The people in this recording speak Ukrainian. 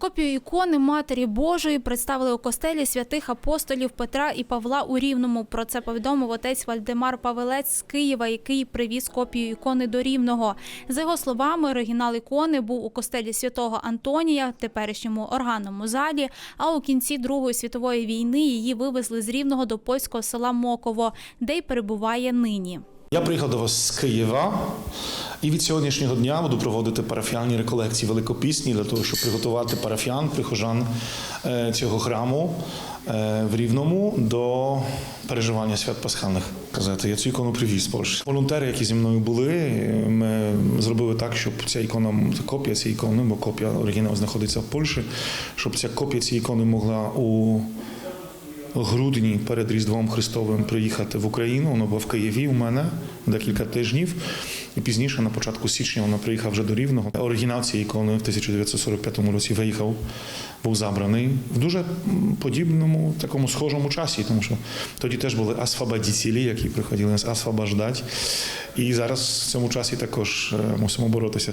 Копію ікони Матері Божої представили у костелі святих апостолів Петра і Павла у Рівному. Про це повідомив отець Вальдемар Павелець з Києва, який привіз копію ікони до Рівного. За його словами, оригінал ікони був у костелі святого Антонія, теперішньому органному залі. А у кінці Другої світової війни її вивезли з Рівного до польського села Моково, де й перебуває нині. Я приїхав до вас з Києва і від сьогоднішнього дня буду проводити парафіальні реколекції великопісні для того, щоб приготувати парафіян, прихожан е, цього храму е, в Рівному до переживання свят пасхальних. Казати, я цю ікону привіз Польщі. Волонтери, які зі мною були, е, ми зробили так, щоб ця ікона, копія цієї ікони, бо копія оригінал знаходиться в Польщі, щоб ця копія цієї ікони могла у грудні перед Різдвом Христовим приїхати в Україну. Воно було в Києві у мене декілька тижнів. І пізніше, на початку січня, вона приїхав вже до Рівного. Оригінал цієї колони в 1945 році виїхав, був забраний в дуже подібному, такому схожому часі, тому що тоді теж були асфабадіцілі, які приходили нас асфабаждати. І зараз в цьому часі також е, мусимо боротися.